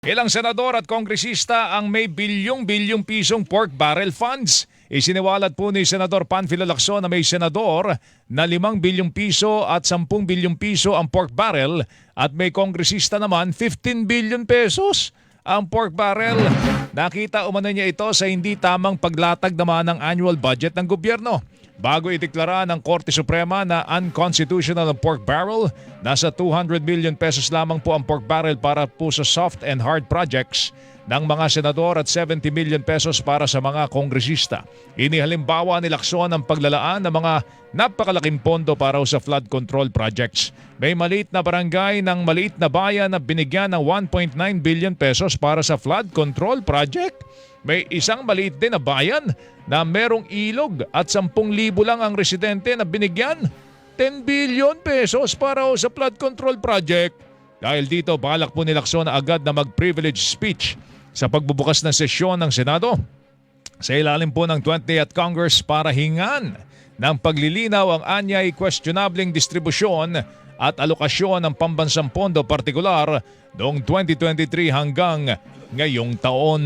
Ilang senador at kongresista ang may bilyong-bilyong pisong pork barrel funds. Isiniwalat po ni Senador Panfilo Lacson na may senador na 5 bilyong piso at 10 bilyong piso ang pork barrel at may kongresista naman 15 billion pesos ang pork barrel. Nakita umano niya ito sa hindi tamang paglatag naman ng annual budget ng gobyerno. Bago ideklara ng Korte Suprema na unconstitutional ang pork barrel, nasa 200 million pesos lamang po ang pork barrel para po sa soft and hard projects ng mga senador at 70 million pesos para sa mga kongresista. Inihalimbawa ni Lacson ang paglalaan ng mga napakalaking pondo para sa flood control projects. May maliit na barangay ng maliit na bayan na binigyan ng 1.9 billion pesos para sa flood control project. May isang maliit din na bayan na merong ilog at 10,000 lang ang residente na binigyan 10 billion pesos para sa flood control project. Dahil dito, balak po ni Lacson agad na mag-privilege speech sa pagbubukas ng sesyon ng Senado sa ilalim po ng 20th Congress para hingan ng paglilinaw ang anyay questionabling distribusyon at alokasyon ng pambansang pondo partikular noong 2023 hanggang ngayong taon.